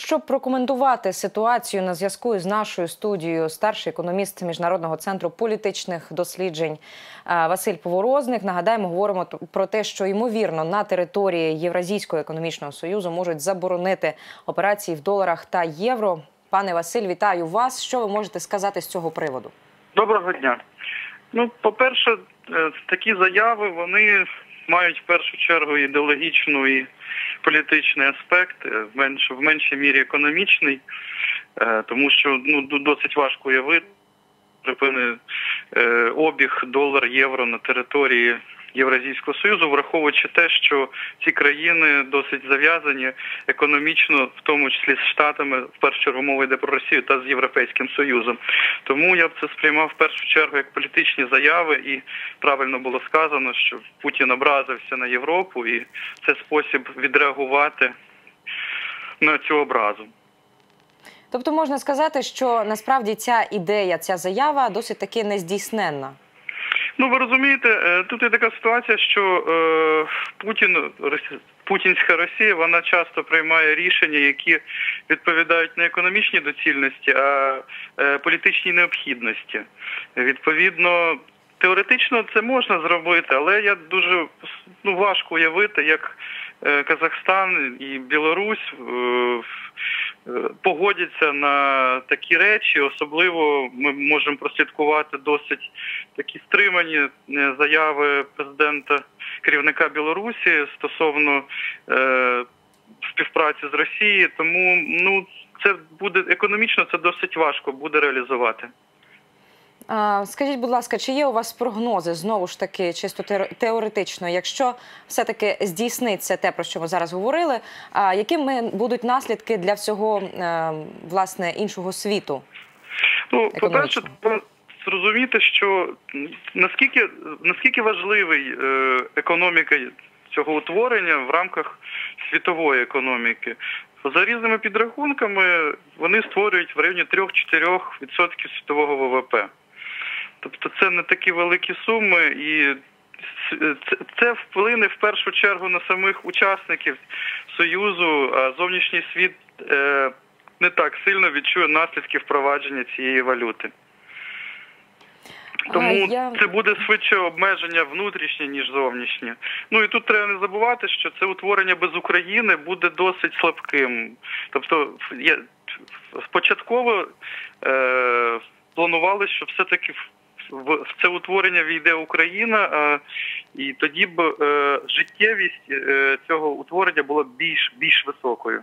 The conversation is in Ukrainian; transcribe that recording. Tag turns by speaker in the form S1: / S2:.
S1: Щоб прокоментувати ситуацію на зв'язку з нашою студією, старший економіст міжнародного центру політичних досліджень е, Василь Поворозник. Нагадаємо, говоримо про те, що ймовірно на території Євразійського економічного союзу можуть заборонити операції в доларах та євро. Пане Василь, вітаю вас. Що ви можете сказати з цього приводу?
S2: Доброго дня. Ну, по-перше, е, такі заяви вони мають в першу чергу ідеологічну і політичний аспект, е, в менш в меншій мірі економічний, е, тому що ну досить важко уявити припини е, обіг долар євро на території Євразійського союзу, враховуючи те, що ці країни досить зав'язані економічно, в тому числі з штатами, в першу чергу мова йде про Росію та з Європейським Союзом. Тому я б це сприймав в першу чергу як політичні заяви, і правильно було сказано, що Путін образився на Європу, і це спосіб відреагувати на цю образу.
S1: Тобто можна сказати, що насправді ця ідея, ця заява досить таки нездійсненна.
S2: Ну ви розумієте, е, тут є така ситуація, що е, Путін Путінська Росія вона часто приймає рішення, які відповідають не економічній доцільності, а е, політичній необхідності. Відповідно, теоретично це можна зробити, але я дуже ну, важко уявити, як Казахстан і Білорусь погодяться на такі речі. Особливо ми можемо прослідкувати досить такі стримані е, заяви президента керівника Білорусі стосовно е, співпраці з Росією. Тому ну це буде економічно, це досить важко буде реалізувати.
S1: Скажіть, будь ласка, чи є у вас прогнози знову ж таки, чисто теор- теоретично, якщо все-таки здійсниться те, про що ми зараз говорили, якими будуть наслідки для всього е, власне іншого світу?
S2: Ну, по-перше, зрозуміти, що наскільки наскільки важливий е, економіка цього утворення в рамках світової економіки. За різними підрахунками вони створюють в районі 3-4% світового ВВП. Тобто це не такі великі суми, і це- вплине в першу чергу на самих учасників Союзу, а зовнішній світ е, не так сильно відчує наслідки впровадження цієї валюти. Тому
S1: А, я-
S2: це буде швидше обмеження внутрішнє, ніж зовнішнє. Ну і тут треба не забувати, що це утворення без України буде досить слабким. Тобто, я спочатково е, планували, що все-таки в, це утворення війде Україна, а, і тоді б е, життєвість е, цього утворення була більш більш високою.